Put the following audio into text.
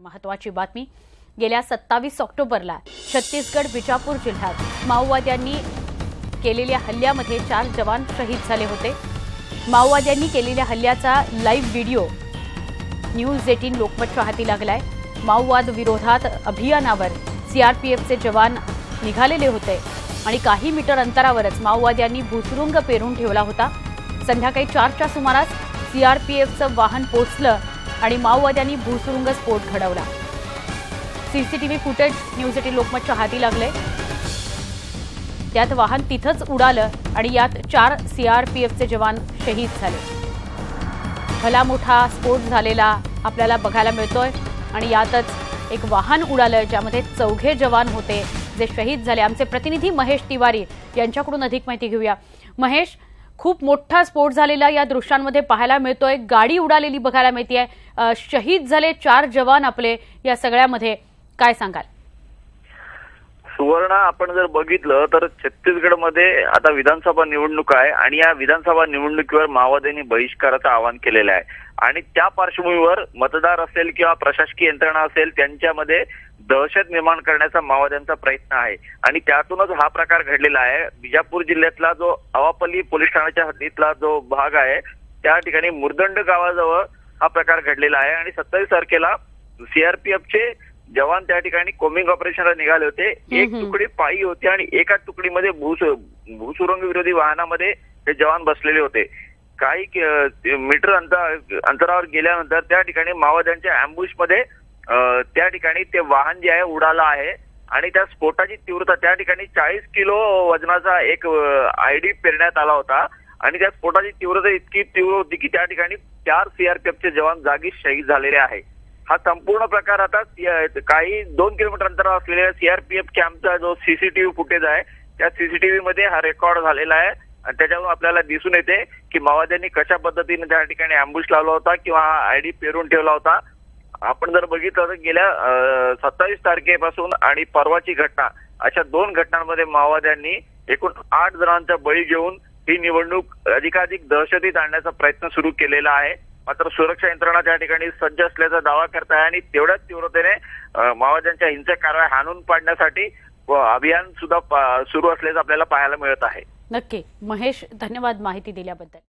महत्वाची बातमी. गेल्या सत्तावीस ऑक्टोबरला छत्तीसगड बिजापूर जिल्ह्यात माओवाद्यांनी केलेल्या हल्ल्यामध्ये चार जवान शहीद झाले होते. माओवाद्यांनी केलेल्या हल्ल्याचा लाईव्ह व्हिडिओ न्यूज एटीन लोकमतच्या हाती लागलाय. माओवाद विरोधात अभियानावर सीआरपीएफचे जवान निघालेले होते आणि काही मीटर अंतरावरच माओवाद्यांनी भुसुरुंग पेरून ठेवला होता. संध्याकाळी चारच्या सुमारास सीआरपीएफचं वाहन पोचलं आणि माओवाद्यांनी भूसुरुंग स्फोट घडवला. सीसीटीव्ही फुटेज न्यूज एटी लोकमतच्या हाती लागले त्यात वाहन तिथंच उडालं आणि यात चार सीआरपीएफचे जवान शहीद झाले. भला मोठा स्फोट झालेला आपल्याला बघायला मिळतोय आणि यातच एक वाहन उडालं ज्यामध्ये चौघे जवान होते जे शहीद झाले. आमचे प्रतिनिधी महेश तिवारी यांच्याकडून अधिक माहिती घेऊया. महेश खूप मोठा स्फोट झालेला या दृश्यांमध्ये पाहायला मिळतोय. गाडी उडालेली बघायला मिळते शहीद झाले चार जवान आपले. या सगळ्यामध्ये काय सांगाल? सुवर्ण आपण जर बघितलं तर छत्तीसगडमध्ये आता विधानसभा निवडणूक आहे आणि या विधानसभा निवडणुकीवर माओवाद्यांनी बहिष्काराचं आवाहन केलेलं आहे. आणि त्या पार्श्वभूमीवर मतदार असेल किंवा प्रशासकीय यंत्रणा असेल त्यांच्यामध्ये दहशत निर्माण करण्याचा माओवाद्यांचा प्रयत्न आहे. आणि त्यातूनच हा प्रकार घडलेला आहे. बिजापूर जिल्ह्यातला जो अवापल्ली पोलीस ठाण्याच्या हद्दीतला जो भाग आहे त्या ठिकाणी मुरदंड गावाजवळ हा प्रकार घडलेला आहे. आणि सत्तावीस तारखेला सीआरपीएफचे जवान त्या ठिकाणी कोमिंग ऑपरेशनला निघाले होते. एक. तुकडी पायी होती आणि एका तुकडीमध्ये भूस भूसुरुंग विरोधी वाहनामध्ये हे जवान बसलेले होते. काही मीटर अंतर अंतरावर गेल्यानंतर त्या ठिकाणी माओवाद्यांच्या अँबुशमध्ये अं, त्या ठिकाणी ते वाहन जे आहे उडालं आहे आणि त्या स्फोटाची तीव्रता त्या ठिकाणी चाळीस किलो वजनाचा एक आयडी पेरण्यात आला होता. आणि त्या स्फोटाची तीव्रता इतकी तीव्र होती की त्या ठिकाणी चार सीआरपीएफचे जवान जागी शहीद झालेले आहे. हा संपूर्ण प्रकार आता काही दोन किलोमीटर अंतरावर असलेल्या सीआरपीएफ कॅम्पचा जो सीसीटीव्ही फुटेज आहे त्या सीसीटीव्ही मध्ये हा रेकॉर्ड झालेला आहे. आणि त्याच्यावरून आपल्याला दिसून येते की माओवाद्यांनी कशा पद्धतीने त्या ठिकाणी अँबुश लावला होता किंवा आयडी पेरून ठेवला होता. आपण जर बघितलं तर गेल्या सत्तावीस तारखेपासून आणि परवाची घटना अशा दोन घटनांमध्ये माओवाद्यांनी एकूण आठ जणांचा बळी घेऊन ही निवडणूक अधिकाधिक दहशतीत आणण्याचा प्रयत्न सुरू केलेला आहे. मात्र सुरक्षा यंत्रणा त्या ठिकाणी सज्ज असल्याचा दावा करत आहे आणि तेवढ्याच तीव्रतेने माओवाद्यांच्या हिंसक कारवाया हाणून पाडण्यासाठी अभियान सुद्धा सुरू असल्याचं आपल्याला पाहायला मिळत आहे. नक्की. महेश धन्यवाद माहिती दिल्याबद्दल.